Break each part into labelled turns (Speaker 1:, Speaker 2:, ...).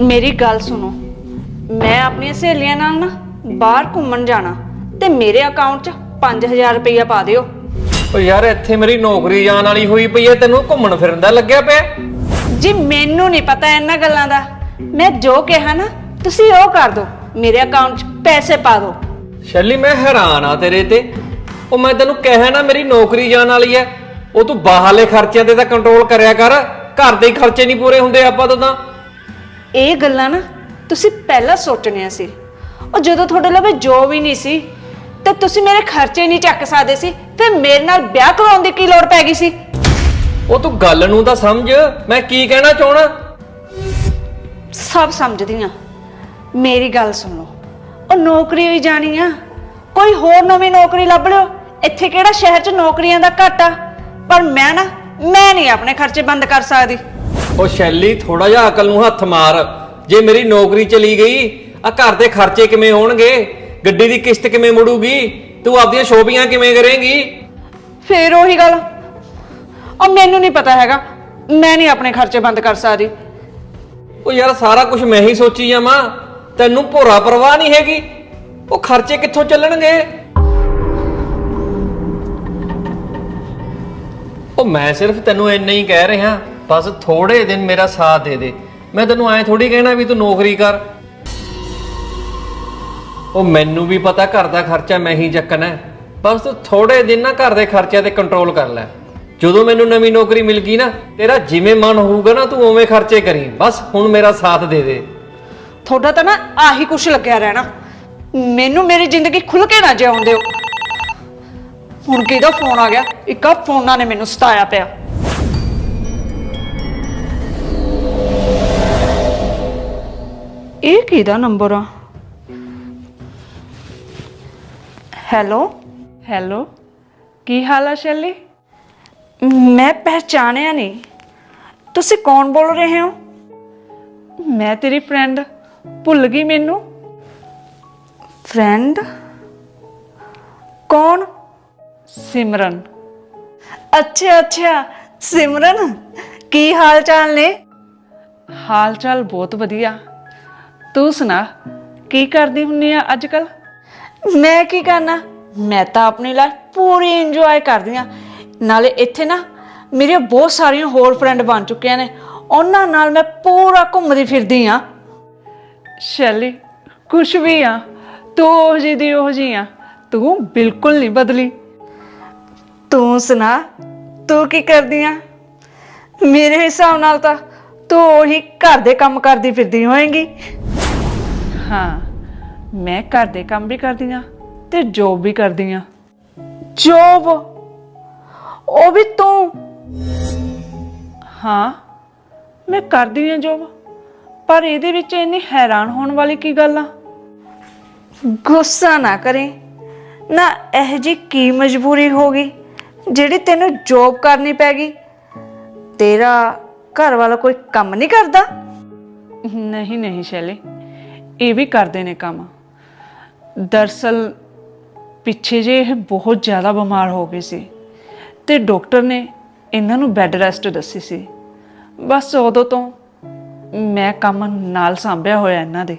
Speaker 1: ਮੇਰੀ ਗੱਲ ਸੁਣੋ। ਮੈਂ ਆਪਣੀਆਂ ਸਹੇਲੀਆਂ ਨਾਲ ਨਾ ਬਾਹਰ ਘੁੰਮਣ ਜਾਣਾ ਤੇ ਮੇਰੇ ਅਕਾਊਂਟ 'ਚ 5000 ਰੁਪਇਆ ਪਾ ਦਿਓ।
Speaker 2: ਓ ਯਾਰ ਇੱਥੇ ਮੇਰੀ ਨੌਕਰੀ ਜਾਣ ਵਾਲੀ ਹੋਈ ਪਈ ਐ ਤੈਨੂੰ ਘੁੰਮਣ ਫਿਰਨ ਦਾ ਲੱਗਿਆ ਪਿਆ?
Speaker 1: ਜੀ ਮੈਨੂੰ ਨਹੀਂ ਪਤਾ ਇਹਨਾਂ ਗੱਲਾਂ ਦਾ। ਮੈਂ ਜੋ ਕਿਹਾ ਨਾ ਤੁਸੀਂ ਉਹ ਕਰ ਦਿਓ। ਮੇਰੇ ਅਕਾਊਂਟ 'ਚ ਪੈਸੇ ਪਾ ਦਿਓ।
Speaker 2: ਸ਼ੈਲੀ ਮੈਂ ਹੈਰਾਨ ਆ ਤੇਰੇ ਤੇ। ਉਹ ਮੈਂ ਤੈਨੂੰ ਕਿਹਾ ਨਾ ਮੇਰੀ ਨੌਕਰੀ ਜਾਣ ਵਾਲੀ ਐ ਉਹ ਤੂੰ ਬਾਹਰਲੇ ਖਰਚਿਆਂ ਤੇ ਤਾਂ ਕੰਟਰੋਲ ਕਰਿਆ ਕਰ। ਘਰ ਦੇ ਹੀ ਖਰਚੇ ਨਹੀਂ ਪੂਰੇ ਹੁੰਦੇ ਆਪਾਂ ਤੋਂ ਤਾਂ।
Speaker 1: ਇਹ ਗੱਲਾਂ ਨਾ ਤੁਸੀਂ ਪਹਿਲਾਂ ਸੋਚਣੀਆਂ ਸੀ। ਉਹ ਜਦੋਂ ਤੁਹਾਡੇ ਲਵੇ ਜੋ ਵੀ ਨਹੀਂ ਸੀ ਤੇ ਤੁਸੀਂ ਮੇਰੇ ਖਰਚੇ ਨਹੀਂ ਚੱਕ ਸਕਦੇ ਸੀ ਫਿਰ ਮੇਰੇ ਨਾਲ ਵਿਆਹ ਕਰਾਉਣ ਦੀ ਕੀ ਲੋੜ ਪੈ ਗਈ ਸੀ?
Speaker 2: ਉਹ ਤੂੰ ਗੱਲ ਨੂੰ ਤਾਂ ਸਮਝ ਮੈਂ ਕੀ ਕਹਿਣਾ ਚਾਹਣਾ?
Speaker 1: ਸਭ ਸਮਝਦੀ ਆ ਮੇਰੀ ਗੱਲ ਸੁਣੋ ਉਹ ਨੌਕਰੀ ਵੀ ਜਾਣੀ ਆ। ਕੋਈ ਹੋਰ ਨਵੀਂ ਨੌਕਰੀ ਲੱਭ ਲਿਓ। ਇੱਥੇ ਕਿਹੜਾ ਸ਼ਹਿਰ 'ਚ ਨੌਕਰੀਆਂ ਦਾ ਘਾਟ? ਪਰ ਮੈਂ ਨਾ ਮੈਂ ਨਹੀਂ ਆਪਣੇ ਖਰਚੇ ਬੰਦ ਕਰ ਸਕਦੀ।
Speaker 2: ਉਹ ਸ਼ੈਲੀ ਥੋੜਾ ਜਿਹਾ ਅਕਲ ਨੂੰ ਹੱਥ ਮਾਰ। ਜੇ ਮੇਰੀ ਨੌਕਰੀ ਚਲੀ ਗਈ ਆ ਘਰ ਦੇ ਖਰਚੇ ਕਿਵੇਂ ਹੋਣਗੇ? ਗੱਡੀ ਦੀ ਕਿਸ਼ਤ ਕਿਵੇਂ ਮੁੜੂਗੀ? ਤੂੰ ਆਪਦੀਆਂ ਸ਼ੋਪੀਆਂ ਕਿਵੇਂ ਕਰੇਂਗੀ?
Speaker 1: ਫੇਰ ਉਹੀ ਗੱਲ। ਉਹ ਮੈਨੂੰ ਨਹੀਂ ਪਤਾ ਹੈਗਾ। ਮੈਂ ਨਹੀਂ ਆਪਣੇ ਖਰਚੇ ਬੰਦ ਕਰ ਸਕਦੀ।
Speaker 2: ਉਹ ਯਾਰ ਸਾਰਾ ਕੁਝ ਮੈਂ ਹੀ ਸੋਚੀ ਜਾਵਾਂ। ਤੈਨੂੰ ਭੋਰਾ ਪਰਵਾਹ ਨਹੀਂ ਹੈਗੀ? ਉਹ ਖਰਚੇ ਕਿੱਥੋਂ ਚੱਲਣਗੇ? ਉਹ ਮੈਂ ਸਿਰਫ ਤੈਨੂੰ ਇੰਨਾ ਹੀ ਕਹਿ ਰਿਹਾ। ਬਸ ਥੋੜੇ ਦਿਨ ਮੇਰਾ ਸਾਥ ਦੇ ਦੇ। ਮੈਂ ਤੈਨੂੰ ਐ ਥੋੜੀ ਕਹਿਣਾ ਵੀ ਤੂੰ ਨੌਕਰੀ ਕਰ। ਉਹ ਮੈਨੂੰ ਵੀ ਪਤਾ ਘਰ ਦਾ ਖਰਚਾ ਮੈਂ ਹੀ ਚੱਕਣਾ ਹੈ। ਬਸ ਤੂੰ ਥੋੜੇ ਦਿਨ ਨਾ ਘਰ ਦੇ ਖਰਚਿਆਂ ਤੇ ਕੰਟਰੋਲ ਕਰ ਲੈ। ਜਦੋਂ ਮੈਨੂੰ ਨਵੀਂ ਨੌਕਰੀ ਮਿਲ ਗਈ ਨਾ, ਤੇਰਾ ਜਿਵੇਂ ਮਨ ਹੋਊਗਾ ਨਾ ਤੂੰ ਉਵੇਂ ਖਰਚੇ ਕਰੀ। ਬਸ ਹੁਣ ਮੇਰਾ ਸਾਥ ਦੇ ਦੇ।
Speaker 1: ਤੁਹਾਡਾ ਤਾਂ ਨਾ ਆਹੀ ਕੁਛ ਲੱਗਿਆ ਰਹਿਣਾ। ਮੈਨੂੰ ਮੇਰੀ ਜ਼ਿੰਦਗੀ ਖੁੱਲ ਕੇ ਨਾ ਜਿਉਣ ਦਿਓ ਹੁਣ ਕਿਹਦਾ ਫੋਨ ਆ ਗਿਆ। ਇੱਕ ਆ ਫੋਨਾਂ ਨੇ ਮੈਨੂੰ ਸਤਾਇਆ ਪਿਆ। ਇਹ ਕਿਹਦਾ ਨੰਬਰ ਆ? ਹੈਲੋ? ਹੈਲੋ ਕੀ ਹਾਲ ਆ ਸ਼ੈਲੀ? ਮੈਂ ਪਹਿਚਾਣਿਆ ਨਹੀਂ। ਤੁਸੀਂ ਕੌਣ ਬੋਲ ਰਹੇ ਹੋ? ਮੈਂ ਤੇਰੀ ਫਰੈਂਡ ਭੁੱਲ ਗਈ ਮੈਨੂੰ। ਫਰੈਂਡ ਕੌਣ? ਸਿਮਰਨ। ਅੱਛਾ ਅੱਛਾ। ਸਿਮਰਨ ਕੀ ਹਾਲ ਚਾਲ ਨੇ? ਹਾਲ ਚਾਲ ਬਹੁਤ ਵਧੀਆ। ਤੂੰ ਸੁਣਾ ਕੀ ਕਰਦੀ ਹੁੰਨੀ ਆ ਅੱਜ ਕੱਲ ਮੈਂ ਕੀ ਕਰਨਾ? ਮੈਂ ਤਾਂ ਆਪਣੀ ਲਾਈਫ ਪੂਰੀ ਇੰਜੋਏ ਕਰਦੀ ਆ ਨਾਲੇ ਇੱਥੇ ਨਾ ਮੇਰੀਆਂ ਬਹੁਤ ਸਾਰੀਆਂ ਹੋਰ ਫਰੈਂਡ ਬਣ ਚੁੱਕੀਆਂ ਨੇ। ਉਹਨਾਂ ਨਾਲ ਮੈਂ ਪੂਰਾ ਘੁੰਮਦੀ ਫਿਰਦੀ ਆ ਸ਼ੈਲੀ ਕੁਛ ਵੀ ਆ ਤੂੰ ਉਹ ਜੀ ਦੀ ਉਹ ਜੀ ਆ। ਤੂੰ ਬਿਲਕੁਲ ਨਹੀਂ ਬਦਲੀ। ਤੂੰ ਸੁਣਾ ਤੂੰ ਕੀ ਕਰਦੀ ਆ? ਮੇਰੇ ਹਿਸਾਬ ਨਾਲ ਤਾਂ ਤੂੰ ਉਹੀ ਘਰ ਦੇ ਕੰਮ ਕਰਦੀ ਫਿਰਦੀ ਹੋਏਂਗੀ। ਹਾਂ ਮੈਂ ਘਰ ਦੇ ਕੰਮ ਵੀ ਕਰਦੀ ਆ ਤੇ ਜੋਬ ਵੀ ਕਰਦੀ ਆ ਜੋਬ ਉਹ ਵੀ ਤੂੰ? ਹਾਂ ਮੈਂ ਕਰਦੀ ਆ ਜੋਬ ਪਰ ਇਹਦੇ ਵਿੱਚ ਇੰਨੀ ਹੈਰਾਨ ਹੋਣ ਵਾਲੀ ਕੀ ਗੱਲ ਆ? ਗੁੱਸਾ ਨਾ ਕਰੇ। ਨਾ ਇਹ ਜੀ ਕੀ ਮਜਬੂਰੀ ਹੋ ਗਈ ਜਿਹੜੀ ਤੈਨੂੰ ਜੋਬ ਕਰਨੀ ਪੈ ਗਈ? ਤੇਰਾ ਘਰ ਵਾਲਾ ਕੋਈ ਕੰਮ ਨਹੀਂ ਕਰਦਾ? ਨਹੀਂ ਨਹੀਂ ਸ਼ੈਲੀ। ਇਹ ਵੀ ਕਰਦੇ ਨੇ ਕੰਮ। ਦਰਸਲ ਪਿੱਛੇ ਜੇ ਇਹ ਬਹੁਤ ਜ਼ਿਆਦਾ ਬਿਮਾਰ ਹੋ ਗਏ ਸੀ ਤੇ ਡਾਕਟਰ ਨੇ ਇਹਨਾਂ ਨੂੰ ਬੈੱਡ ਰੈਸਟ ਦੱਸੀ ਸੀ। ਬਸ ਉਦੋਂ ਤੋਂ ਮੈਂ ਕੰਮ ਨਾਲ ਸੰਭਿਆ ਹੋਇਆ ਇਹਨਾਂ ਦੇ।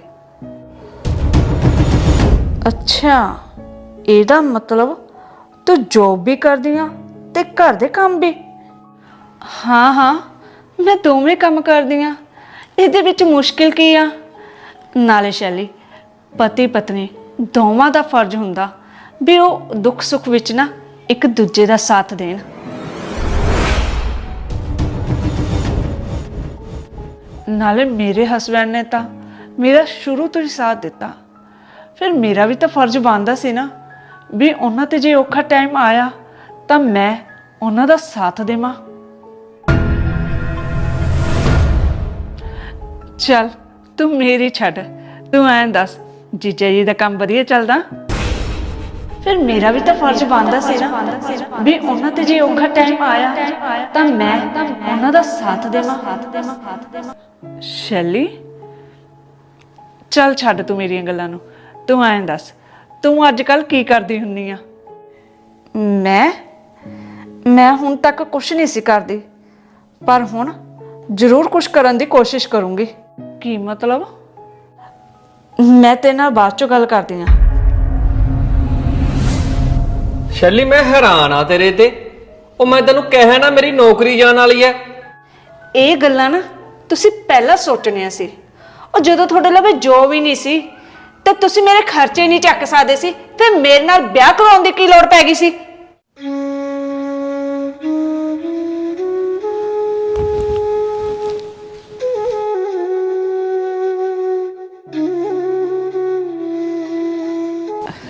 Speaker 1: ਅੱਛਾ ਇਹਦਾ ਮਤਲਬ ਤੂੰ ਜੋਬ ਵੀ ਕਰਦੀ ਆ ਤੇ ਘਰ ਦੇ ਕੰਮ ਵੀ? ਹਾਂ ਹਾਂ ਮੈਂ ਦੋਵੇਂ ਕੰਮ ਕਰਦੀ ਆ। ਇਹਦੇ ਵਿੱਚ ਮੁਸ਼ਕਿਲ ਕੀ ਆ? ਨਾਲੇ ਸ਼ੈਲੀ, ਪਤੀ ਪਤਨੀ ਦੋਵਾਂ ਦਾ ਫਰਜ਼ ਹੁੰਦਾ ਵੀ ਉਹ ਦੁੱਖ ਸੁੱਖ ਵਿੱਚ ਨਾ ਇੱਕ ਦੂਜੇ ਦਾ ਸਾਥ ਦੇਣ। ਨਾਲੇ ਮੇਰੇ ਹਸਬੰਡ ਨੇ ਤਾਂ ਮੇਰਾ ਸ਼ੁਰੂ ਤੋਂ ਹੀ ਸਾਥ ਦਿੱਤਾ। ਫਿਰ ਮੇਰਾ ਵੀ ਤਾਂ ਫਰਜ਼ ਬਣਦਾ ਸੀ ਨਾ ਵੀ ਉਹਨਾਂ ਤੇ ਜੇ ਔਖਾ ਟਾਈਮ ਆਇਆ ਤਾਂ ਮੈਂ ਉਹਨਾਂ ਦਾ ਸਾਥ ਦੇਵਾਂ। ਚੱਲ ਤੂੰ ਮੇਰੀ ਛੱਡ। ਤੂੰ ਐਂ ਦੱਸ ਜੀਜਾ ਜੀ ਦਾ ਕੰਮ ਵਧੀਆ ਚੱਲਦਾ? ਫਿਰ ਮੇਰਾ ਵੀ ਤਾਂ ਫਰਜ਼ ਬਣਦਾ ਸੀ ਨਾ ਵੀ ਉਹਨਾਂ ਤੇ ਜੇ ਔਖਾ ਟਾਈਮ ਆਇਆ ਤਾਂ ਮੈਂ ਉਹਨਾਂ ਦਾ ਸਾਥ ਦੇਵਾਂ। ਸ਼ੈਲੀ ਚੱਲ ਛੱਡ ਤੂੰ ਮੇਰੀਆਂ ਗੱਲਾਂ ਨੂੰ। ਤੂੰ ਐਂ ਦੱਸ ਤੂੰ ਅੱਜ ਕੱਲ ਕੀ ਕਰਦੀ ਹੁੰਨੀ ਆ? ਮੈਂ? ਮੈਂ ਹੁਣ ਤੱਕ ਕੁਝ ਨਹੀਂ ਸੀ ਕਰਦੀ। ਪਰ ਹੁਣ ਜ਼ਰੂਰ ਕੁਝ ਕਰਨ ਦੀ ਕੋਸ਼ਿਸ਼ ਕਰੂੰਗੀ। ਕੀ ਮਤਲਬ? ਮੈਂ ਤੇ ਨਾਲ ਬਾਅਦ ਚੋਂ ਗੱਲ ਕਰਦੀ ਆ
Speaker 2: ਸ਼ੈਲੀ ਮੈਂ ਹੈਰਾਨ ਆ ਤੇਰੇ ਤੇ। ਉਹ ਮੈਂ ਤੈਨੂੰ ਕਿਹਾ ਨਾ ਮੇਰੀ ਨੌਕਰੀ ਜਾਣ ਵਾਲੀ ਐ
Speaker 1: ਇਹ ਗੱਲਾਂ ਨਾ ਤੁਸੀਂ ਪਹਿਲਾਂ ਸੋਚਣੀਆਂ ਸੀ। ਉਹ ਜਦੋਂ ਤੁਹਾਡੇ ਲਵੇ ਜੋਬ ਹੀ ਨਹੀਂ ਸੀ ਤੇ ਤੁਸੀਂ ਮੇਰੇ ਖਰਚੇ ਨਹੀਂ ਚੱਕ ਸਕਦੇ ਸੀ ਫਿਰ ਮੇਰੇ ਨਾਲ ਵਿਆਹ ਕਰਾਉਣ ਦੀ ਕੀ ਲੋੜ ਪੈ ਗਈ ਸੀ?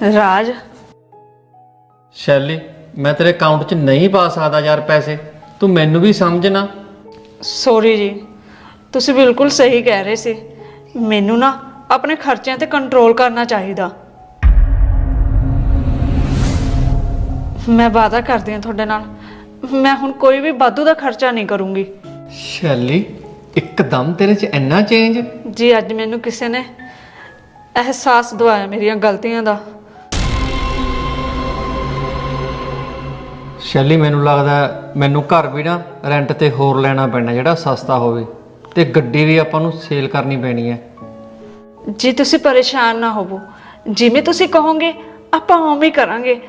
Speaker 1: ਰਾਜ।
Speaker 2: ਸ਼ੈਲੀ ਮੈਂ ਤੇਰੇ ਅਕਾਊਂਟ 'ਚ ਨਹੀਂ ਪਾ ਸਕਦਾ ਯਾਰ ਪੈਸੇ। ਤੂੰ ਮੈਨੂੰ ਵੀ ਸਮਝ ਨਾ।
Speaker 1: ਸੌਰੀ ਜੀ ਤੁਸੀਂ ਬਿਲਕੁਲ ਸਹੀ ਕਹਿ ਰਹੇ ਸੀ। ਮੈਨੂੰ ਨਾ ਆਪਣੇ ਖਰਚਿਆਂ ਤੇ ਕੰਟਰੋਲ ਕਰਨਾ ਚਾਹੀਦਾ। ਮੈਂ ਵਾਅਦਾ ਕਰਦੀ ਹਾਂ ਤੁਹਾਡੇ ਨਾਲ ਮੈਂ ਹੁਣ ਕੋਈ ਵੀ ਵਾਧੂ ਦਾ ਖਰਚਾ ਨਹੀਂ ਕਰੂੰਗੀ।
Speaker 2: ਸ਼ੈਲੀ ਇੱਕਦਮ ਤੇਰੇ 'ਚ ਇੰਨਾ ਚੇਂਜ
Speaker 1: ਜੀ ਅੱਜ ਮੈਨੂੰ ਕਿਸੇ ਨੇ ਅਹਿਸਾਸ ਦਵਾਇਆ ਮੇਰੀਆਂ ਗਲਤੀਆਂ ਦਾ।
Speaker 2: ਸ਼ੈਲੀ ਮੈਨੂੰ ਲੱਗਦਾ ਮੈਨੂੰ ਘਰ ਵੀ ਨਾ ਰੈਂਟ ਤੇ ਹੋਰ ਲੈਣਾ ਪੈਣਾ ਜਿਹੜਾ ਸਸਤਾ ਹੋਵੇ। ਤੇ ਗੱਡੀ ਵੀ ਆਪਾਂ ਨੂੰ ਸੇਲ ਕਰਨੀ ਪੈਣੀ ਹੈ।
Speaker 1: ਜੀ ਤੁਸੀਂ ਪਰੇਸ਼ਾਨ ਨਾ ਹੋਵੋ ਜਿਵੇਂ ਤੁਸੀਂ ਕਹੋਗੇ ਆਪਾਂ ਉਵੇਂ ਹੀ ਕਰਾਂਗੇ।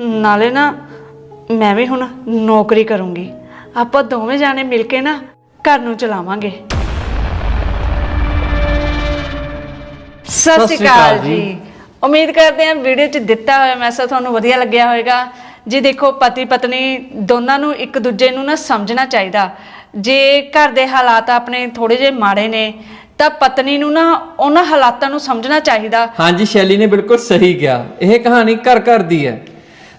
Speaker 1: ਨਾਲੇ ਨਾ ਮੈਂ ਵੀ ਹੁਣ ਨੌਕਰੀ ਕਰੂੰਗੀ। ਆਪਾਂ ਦੋਵੇਂ ਜਾਣੇ ਮਿਲ ਕੇ ਨਾ ਘਰ ਨੂੰ ਚਲਾਵਾਂਗੇ। ਸਤਿ ਸ਼੍ਰੀ ਅਕਾਲ ਜੀ। ਉਮੀਦ ਕਰਦੇ ਹਾਂ ਵੀਡੀਓ 'ਚ ਦਿੱਤਾ ਹੋਇਆ ਮੈਸੇਜ ਤੁਹਾਨੂੰ ਵਧੀਆ ਲੱਗਿਆ ਹੋਵੇਗਾ। ਜੀ ਦੇਖੋ ਪਤੀ ਪਤਨੀ ਦੋਨਾਂ ਨੂੰ ਇੱਕ ਦੂਜੇ ਨੂੰ ਨਾ ਸਮਝਣਾ ਚਾਹੀਦਾ। ਜੇ ਘਰ ਦੇ ਹਾਲਾਤ ਆਪਣੇ ਥੋੜੇ ਜਿਹੇ ਮਾੜੇ ਨੇ ਤਾਂ ਪਤਨੀ ਨੂੰ ਨਾ ਉਹਨਾਂ ਹਾਲਾਤਾਂ ਨੂੰ ਸਮਝਣਾ ਚਾਹੀਦਾ।
Speaker 2: ਹਾਂਜੀ ਸ਼ੈਲੀ ਨੇ ਬਿਲਕੁਲ ਸਹੀ ਕਿਹਾ। ਇਹ ਕਹਾਣੀ ਘਰ ਘਰ ਦੀ ਹੈ।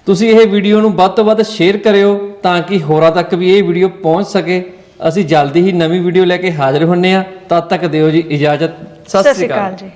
Speaker 2: ਤੁਸੀਂ ਇਹ ਵੀਡੀਓ ਨੂੰ ਵੱਧ ਤੋਂ ਵੱਧ ਸ਼ੇਅਰ ਕਰਿਓ ਤਾਂ ਕਿ ਹੋਰਾਂ ਤੱਕ ਵੀ ਇਹ ਵੀਡੀਓ ਪਹੁੰਚ ਸਕੇ। ਅਸੀਂ ਜਲਦੀ ਹੀ ਨਵੀਂ ਵੀਡੀਓ ਲੈ ਕੇ ਹਾਜ਼ਰ ਹੁੰਨੇ ਆ ਤਦ ਤੱਕ ਦਿਓ ਜੀ ਇਜਾਜ਼ਤ। ਸਤਿ ਸ਼੍ਰੀ ਅਕਾਲ
Speaker 1: ਜੀ।